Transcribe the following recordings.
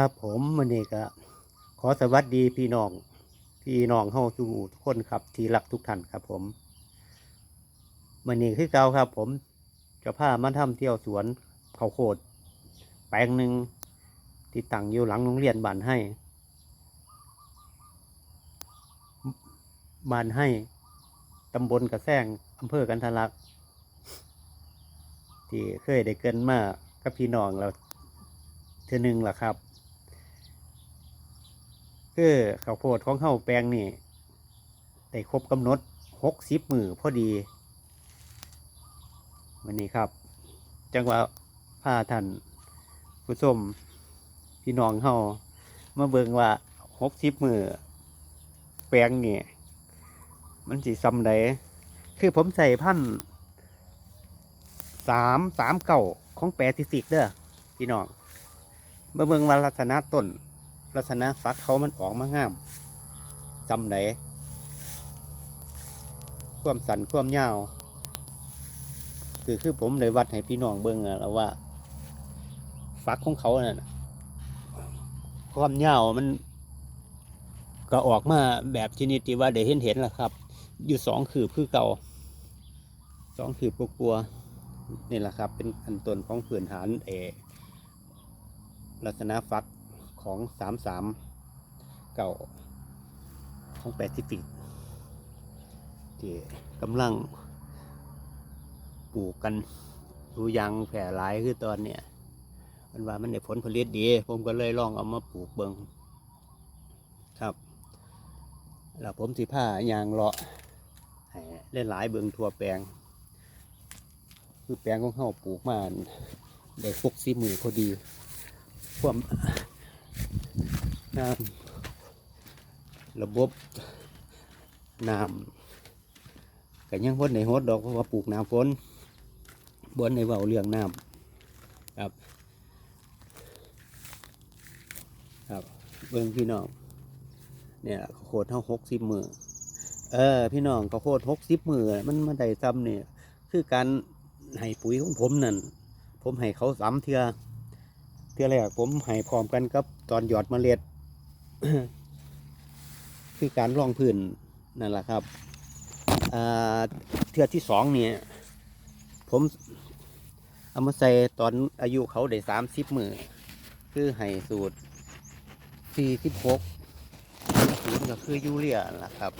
ครับผมมันนี้ก็ขอสวัสดีพี่น้อง พี่น้องเฮาทุกคนครับ ที่รักทุกท่านครับผมมันนี้คือเก่าครับ ผมจะพามาทำเที่ยวสวนเขาโพดแปลงหนึ่งที่ตั้งอยู่หลังโรงเรียนบ้านให้บ้านให้ตำบลกระแซงอำเภอกันทะลัก ที่เคยได้เกินมากับพี่น้องเราเทือหนึงล่ะครับ คือข้าวโพดของเฮาแปลงนี่ได้ครบกำหนดหกสิบมือพอดีวันนี้ครับ จังหวะพาท่านผู้ชมพี่น้องเฮามาเบิ่งว่าหกสิบมือแปลงนี่มันสิซ้ำใดคือผมใส่พันสามสามเก่าของแปซิฟิกเด้อพี่น้องมาเบิ่งว่าลักษณะต้น ลักษณะฟักเขามันออกมางามจำไหนความสันความยาวคือคือผมเลยวัดให้พี่น้องเบิ่งอะแล้วว่า ฟักของเขาเนี่ยความยาวมัน ก็ออกมาแบบชนิดที่ว่าได้เห็นเห็นแหละครับ อยู่สองขืบคือเก่าสองขืบกลัวๆนี่แหละครับ เป็นอันต้นของผืนฐานเอลักษณะฟัก ของสามสามเก่าของแปซิฟิกที่กำลังปลูกกันดูยางแผ่หลายคือตอนเนี้ยมันว่ามันได้ผลผลิตดี ผมก็เลยลองเอามาปลูกเบิงครับแล้วผมสิผ้ายางเลาะให้เล่นหลายเบิงทั่วแปลง คือแปลงของเขาปลูกมาได้ฟกสีมือพอดี ความ น้ำระบบน้ำก็ยังพ้นในฮดดอกเพราะว่าปลูกน้ำฝนบนในเบาเรื่องน้ำครับ ครับเบิ่งพี่น้องเนี่ยข้าวโพดเท่าหกสิบมือเออ พี่น้องข้าวโพดหกสิบมือมันมันได้ซ้ำเนี่ยคือการให้ปุ๋ยของผมนั่นผมให้เขาซ้ำเทือ เทือแรกผมให้พร้อมกันกับตอนหยอดเมล็ด คือการร่องพื้นนั่นแหละครับเทือที่สองเนี่ยผมเอามาใส่ตอนอายุเขาได้สามสิบมือคือให้สูตรสี่สิบหกศูนย์ก็คือยูเรียล่ะครับ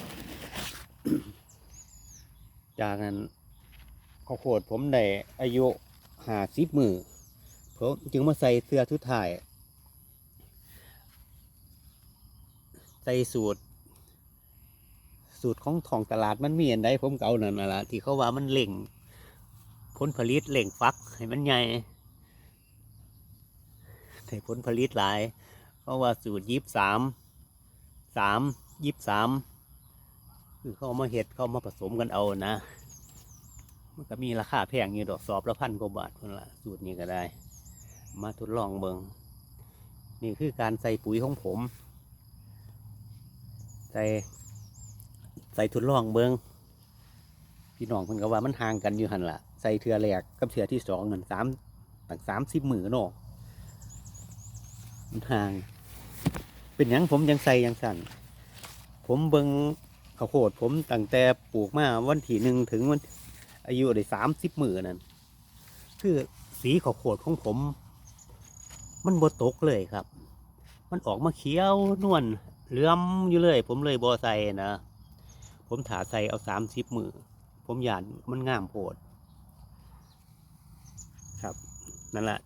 จากนั้นข้าวโพดผมได้อายุห้าสิบมือ ผมจึงมาใส่เสื้อทุดถ่าย ใส่สูตร สูตรของทองตลาดมันมีอันใดผมเก่านั่นน่ะละที่เขาว่ามันเล่งผลผลิตเล่งฟัก ให้มันใหญ่ให้ผลผลิตหลาย เพราะว่าสูตรยี่สามสามยี่สามคือเขามาเห็ดเขามาผสมกันเอานะ มันก็มีราคาแพงอยู่ดอกสอบละพันกว่าบาทคนละสูตรนี้ก็ได้ มาทดลองเบิงนี่คือการใส่ปุ๋ยของผม ใส่ใส่ทดลองเบิงพี่น้องคนก็ว่ามันห่างกันอยู่หันละใส่เทือแรกกับเทือที่สองเงินสามต่างสามสิบหมื่นเนาะมันห่าง เป็นหยังผมยังใส่ยังสั่น ผมเบิงข้าวโพดผมตั้งแต่ปลูกมาวันที่หนึ่งถึงวันอายุได้สามสิบหมือนั่นคือสีข้าวโพดของผม มันบตกเลยครับ มันออกมาเขียวนวลเหลื่อมอยู่เลย ผมเลยบอใส่นะ ผมถาใส่เอาสามสิบมือ ผมหยานมันงามโพด ครับนั่นแหละ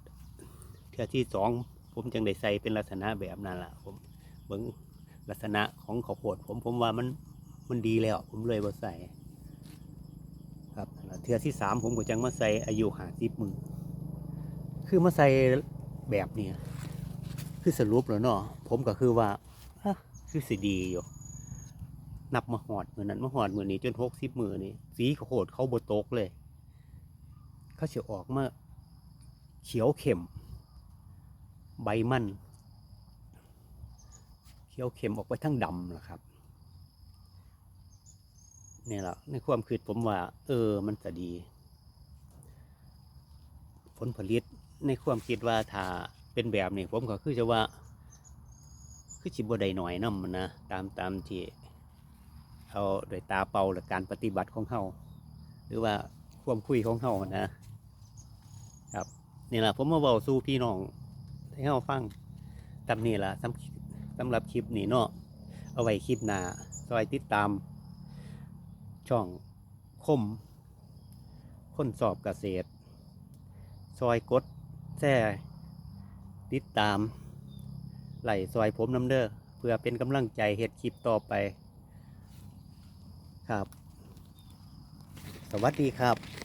เทือที่สองผมจึงได้ใส่เป็นลักษณะแบบนั้นแหละผมเบิ่งลักษณะของข้าวโพดผมผมว่ามันมันดีแล้ว ผมเลยบอใส่ครับเทือที่สามผมก็จังมาใส่อายุหาสิบมือคือมาใส่ แบบนี้ คือสรุปแล้วเนาะผมก็คือว่าคือสิดีอยู่นับมาหอดเหมือนนั้นมาหอดเหมือนนี้จนหกสิบมือนี่สีเขาโหดเขาบตกเลย เขาเสียออกมาเขียวเข้มใบมันเขียวเข้มออกไปทั้งดำล่ะครับนี่แหละในความคิดผมว่า เออมันจะดี ผลผลิต ในความคิดว่าถ้าเป็นแบบนี้ผมก็คือจะว่า คือสิบ่ได้หน่อยน้ำนะตามตามที่เอาโดยตาเป่าและการปฏิบัติของเฮาหรือว่าความคุยของเฮานะครับนี่แหละผมมาเว้าสู่พี่น้องให้เฮาฟังตามนี้ล่ะสำสำหรับคลิปนี้เนาะเอาไว้คลิปหน้าซอยติดตาม ช่องคมคนสอบเกษตร ซอยกด แช่ติดตามไหลซอยผมน้ำเด้อเพื่อเป็นกำลังใจเห็ดคลิปต่อไปครับ สวัสดีครับ